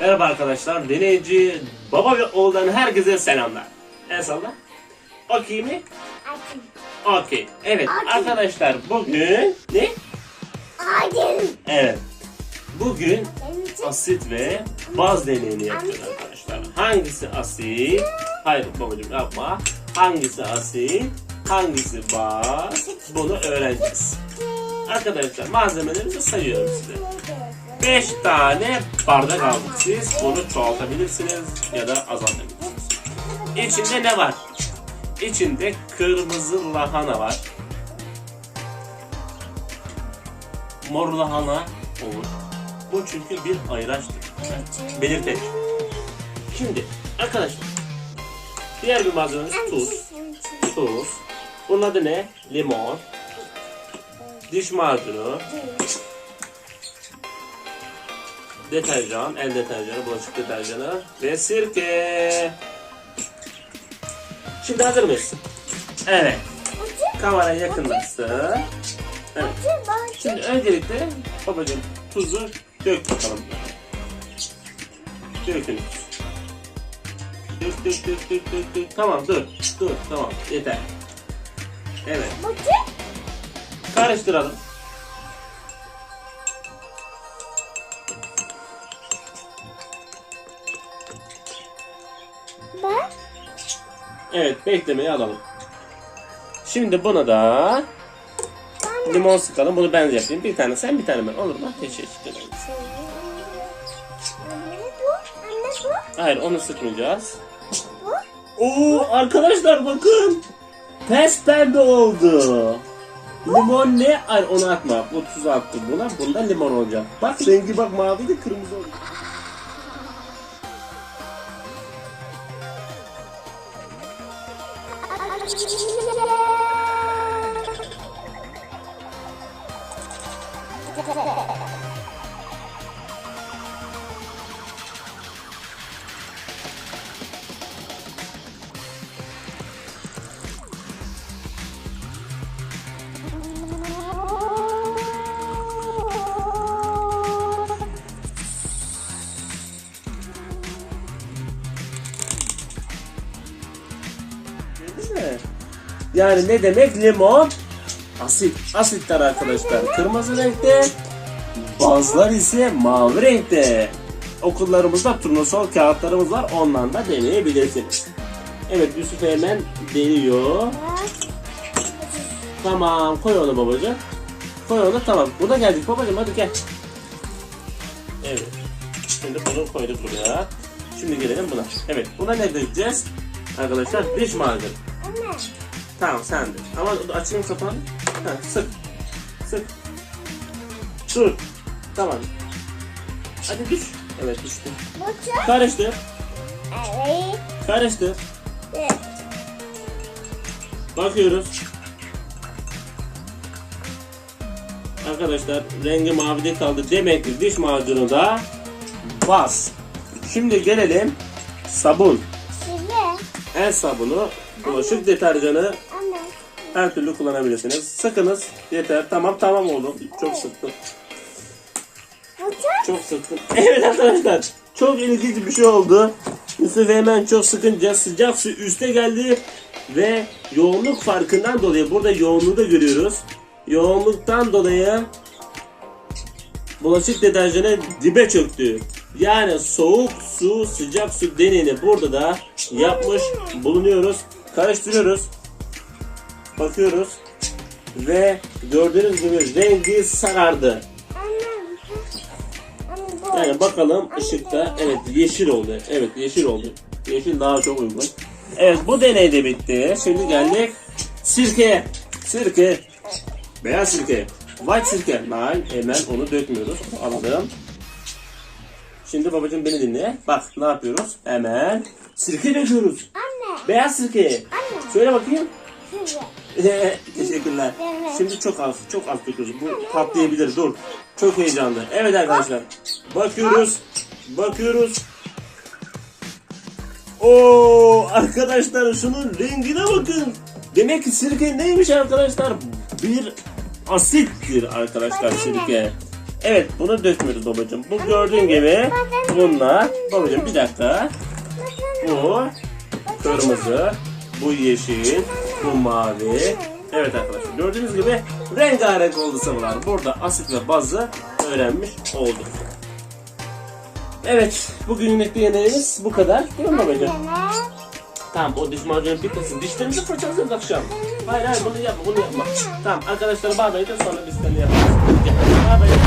Merhaba arkadaşlar. Deneyici baba ve oğuldan herkese selamlar. El salla. Okey mi? Acım. Okey. Evet Okey. arkadaşlar bugün ne? Acım. Evet. Bugün asit ve baz deneyini yapacağız arkadaşlar. Hangisi asit? Hayır babacığım yapma. Hangisi asit? Hangisi baz? Bunu öğreneceğiz. Arkadaşlar malzemelerimizi sayıyorum size. 5 tane bardak aldık. Siz bunu çoğaltabilirsiniz ya da azaltabilirsiniz. İçinde ne var? İçinde kırmızı lahana var. Mor lahana olur. Bu çünkü bir ayraçtır. Belirteç. Şimdi arkadaşlar diğer bir malzememiz tuz. Tuz. Bunun adı ne? Limon. Diş macunu. Deterjan, el deterjanı, bulaşık deterjanı ve sirke. Şimdi hazır mıyız? Evet. Kamera yakınlaşsın. Evet. Şimdi öncelikle babacığım tuzu dök bakalım. Dökün. Dök dök dök dök dök dök. Tamam dur. Dur tamam yeter. Evet. Karıştıralım. Ben Evet beklemeyi alalım. Şimdi buna da limon sıkalım. Bunu ben yapayım. Bir tane sen bir tane ben. Olur mu? Teşekkür ederim. Hayır onu sıkmayacağız. Oo arkadaşlar bakın. Pes pembe oldu. Limon ne? Hayır onu atma. Bu tuzu attı buna. Bunda limon olacak. Bak rengi bak mavi de kırmızı oldu. Değil? Yani ne demek limon? Asit. Asitler arkadaşlar kırmızı renkte. Bazılar ise mavi renkte. Okullarımızda turnusol kağıtlarımız var. Ondan da deneyebilirsiniz. Evet Yusuf hemen deniyor. Tamam koy onu babacığım. Koy onu tamam. Burada geldik babacığım hadi gel. Evet. Şimdi bunu koyduk buraya. Şimdi gelelim buna. Evet buna ne diyeceğiz? Arkadaşlar diş macunu. Tamam sen de. Ama açayım kapağını. Ha, sık. Sık. Dur. Tamam. Hadi düş. Evet düştü. Karıştır. Evet. Karıştır. Evet. Bakıyoruz. Arkadaşlar rengi mavide kaldı. Demek ki diş macunu da bas. Şimdi gelelim sabun. Şimdi El sabunu, bulaşık deterjanı. Her türlü kullanabilirsiniz. Sıkınız. Yeter. Tamam tamam oğlum. Çok sıktım. Çok sıktım. Evet arkadaşlar. Çok ilginç bir şey oldu. Yusuf hemen çok sıkınca sıcak su üste geldi. Ve yoğunluk farkından dolayı burada yoğunluğu da görüyoruz. Yoğunluktan dolayı bulaşık deterjanı dibe çöktü. Yani soğuk su, sıcak su deneyini burada da yapmış bulunuyoruz. Karıştırıyoruz. Bakıyoruz. Ve gördüğünüz gibi rengi sarardı. Yani bakalım ışıkta evet yeşil oldu. Evet yeşil oldu. Yeşil daha çok uygun. Evet bu deney de bitti. Şimdi geldik sirkeye. Sirke. Beyaz sirke. White sirke. Hayır hemen onu dökmüyoruz. Aldım. Şimdi babacığım beni dinle. Bak ne yapıyoruz? Hemen sirke döküyoruz. Anne. Beyaz sirke. Anne. Söyle bakayım. Şimdi. Teşekkürler. Evet. Şimdi çok az, çok az döküyoruz. Bu patlayabilir. Dur. Çok heyecanlı. Evet arkadaşlar. Bakıyoruz. Bakıyoruz. Oo arkadaşlar şunun rengine bakın. Demek ki sirke neymiş arkadaşlar? Bir asittir arkadaşlar sirke. Evet bunu dökmüyoruz babacığım. Bu gördüğün gibi bunlar babacığım bir dakika. Bu kırmızı, bu yeşil, bu mavi. Evet arkadaşlar gördüğünüz gibi rengarenk oldu sıvılar. Burada asit ve bazı öğrenmiş olduk. Evet bugünlük de yemeğimiz bu kadar. Değil mi babacığım? Tamam o diş macunu bitmesin. Dişlerimizi fırçalayacağız akşam. Hayır hayır bunu yapma bunu yapma. Tamam arkadaşlara bağlayın sonra biz yaparız. Hadi, Bağlayın.